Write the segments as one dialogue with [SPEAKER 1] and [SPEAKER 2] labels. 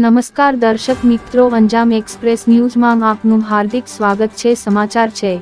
[SPEAKER 1] નમસ્કાર દર્શક મિત્રો, અંજામ એક્સપ્રેસ ન્યૂઝમાં આપનું હાર્દિક સ્વાગત છે. સમાચાર છે.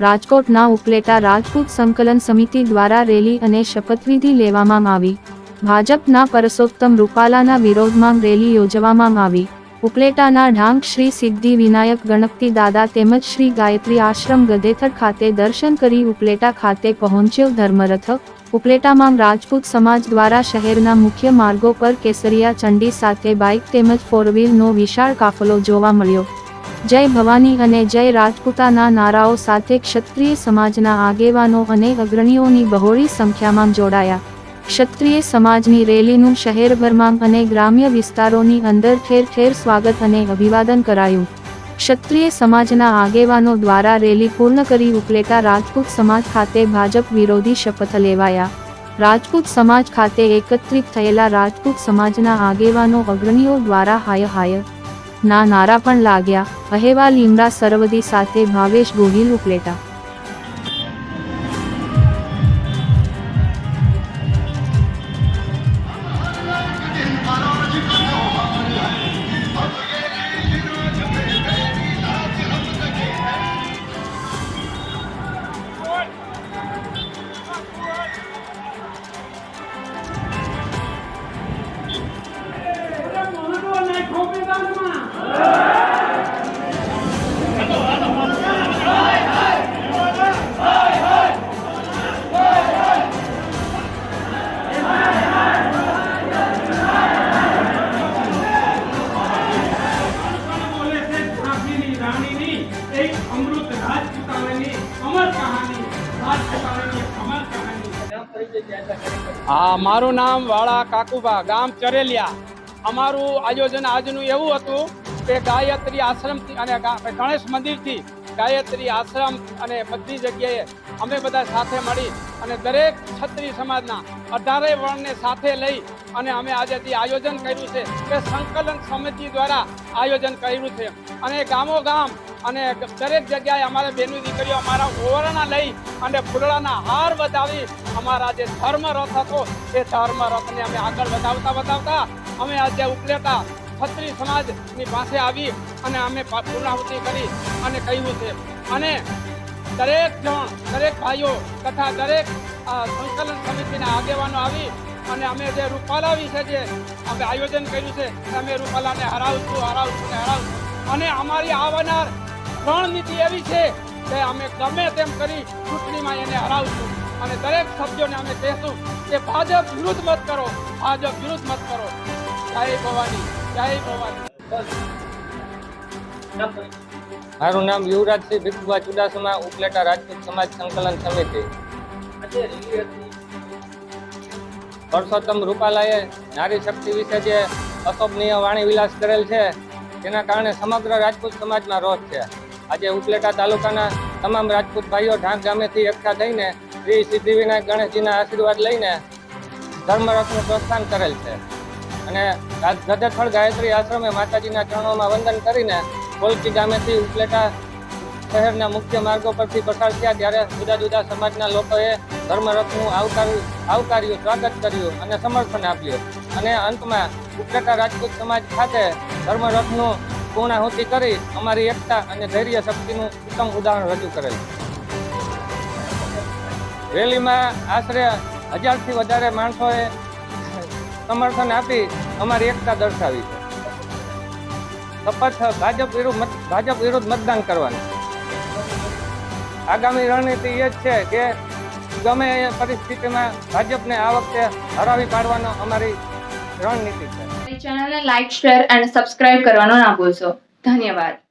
[SPEAKER 1] રાજકોટના ઉપલેટા રાજપૂત સંકલન સમિતિ દ્વારા રેલી અને શપથવિધિ લેવામાં આવી. ભાજપના પરસોત્તમ રૂપાલાના વિરોધમાં રેલી યોજવામાં આવી. ઉપલેટાના ઢાંગ શ્રી સિદ્ધિ વિનાયક, ગણપતિ દાદા તેમજ શ્રી ગાયત્રી આશ્રમ ગદેથર ખાતે દર્શન કરી ઉપલેટા ખાતે પહોંચ્યો ધર્મરથ ઉપલેટામાં રાજપૂત સમાજ દ્વારા શહેરના મુખ્ય માર્ગો પર કેસરિયા ચંડી સાથે બાઇક તેમજ ફોરવ્હીલનો વિશાળ કાફલો જોવા મળ્યો. જય ભવાની અને જય રાજપૂતાના નારાઓ સાથે ક્ષત્રિય સમાજના આગેવાનો અને અગ્રણીઓની બહોળી સંખ્યામાં જોડાયા. ક્ષત્રિય સમાજની રેલીનું શહેરભરમાં અને ગ્રામ્ય વિસ્તારોની અંદર ઠેર ઠેર સ્વાગત અને અભિવાદન કરાયું. ક્ષત્રિય સમાજના આગેવાનો દ્વારા રેલી પૂર્ણ કરી ઉકલેતા રાજપૂત સમાજ ખાતે ભાજપ વિરોધી શપથ લેવાયા. રાજપૂત સમાજ ખાતે એકત્રિત થયેલા રાજપૂત સમાજના આગેવાનો અગ્રણીઓ દ્વારા હાય હાય. ના નારા પણ લાગ્યા. અહેવાલ ઇમરા સરવદી સાથે ભાવેશ ગોહિલ ઉપલેટા.
[SPEAKER 2] હા, મારું નામ વાળા કાકુબા ગામ ચરેલિયા. અમારું આયોજન આજનું એવું હતું કે ગાયત્રી આશ્રમથી અને ગણેશ મંદિરથી ગાયત્રી આશ્રમ અને બધી જગ્યાએ અમે બધા સાથે મળી અને દરેક છત્રી સમાજના અઢારે વર્ણને સાથે લઈ અને અમે આજે જે આયોજન કર્યું છે તે સંકલન સમિતિ દ્વારા આયોજન કર્યું છે. અને ગામો ગામ અને દરેક જગ્યાએ અમારે બેનું દીકરીઓ અમારા ઓવરણા લઈ અને ફૂલડાના હાર વધાવી અમારા જે ધર્મ રથ હતો, એ ધર્મ રથને અમે આગળ વધાવતા વધાવતા અમે આજે ઉપલેટા ખત્રી સમાજની પાસે આવી અને અમે પૂર્ણાહુતિ કરી અને કહ્યું છે. અને દરેક જણ, દરેક ભાઈઓ તથા દરેક સંકલન સમિતિના આગેવાનો આવી અને અમે જે રૂપાલા વિશે જે અમે આયોજન કર્યું છે અમે રૂપાલાને હરાવશું હરાવશું ને હરાવશું. અને અમારી આવનાર રણનીતિ એવી છે કે અમે ગમે તેમ કરી ચૂંટણીમાં એને હરાવશું. અને દરેક સભ્યોને અમે કહેશું કે ભાજપ વિરુદ્ધ મત કરો, ભાજપ વિરુદ્ધ મત કરો. જય ભવાની જય ભવાની.
[SPEAKER 3] મારું નામ યુવરાજસિંહ ભીખુભા ચુડાસમા, ઉપલેટા રાજપૂત સમાજ સંકલન સમિતિ. પરસોત્તમ રૂપાલાએ નારી શક્તિ વિશે જે અશોભનીય વાણી વિલાસ કરેલ છે, તેના કારણે સમગ્ર રાજપૂત સમાજમાં રોષ છે. આજે ઉપલેટા તાલુકાના તમામ રાજપૂત ભાઈઓ ઢાંક ગામેથી એકઠા થઈને શ્રી સિદ્ધિવિનાયક ગણેશજીના આશીર્વાદ લઈને ધર્મરથનું પ્રસ્થાન કરેલ છે. અને ગધેથળ ગાયત્રી આશ્રમે માતાજીના ચરણોમાં વંદન કરીને કોલકી ગામેથી ઉપલેટા શહેરના મુખ્ય માર્ગો પરથી પસાર થયા ત્યારે જુદા જુદા સમાજના લોકોએ ધર્મરથનું આવકાર્યું આવકાર્યું, સ્વાગત કર્યું અને સમર્થન આપ્યું. અને અંતમાં ઉપલેટા રાજપૂત સમાજ ખાતે ધર્મરથનું પૂર્ણાહુતિ કરી અમારી એકતા અને ધૈર્ય શક્તિનું ઉત્તમ ઉદાહરણ રજૂ કરેલ. રેલીમાં આશરે હજારથી વધારે માણસોએ સમર્થન આપી અમારી એકતા દર્શાવી છે. શપથ ભાજપ વિરુદ્ધ ભાજપ વિરુદ્ધ મતદાન કરવાનું. આગામી રણનીતિ એ જ છે કે ગમે એ પરિસ્થિતિમાં ભાજપને આ વખતે હરાવી પાડવાનો અમારી રણનીતિ છે.
[SPEAKER 4] ચેનલને લાઈક શેર અને સબસ્ક્રાઇબ કરવાનો ના ભૂલશો. ધન્યવાદ.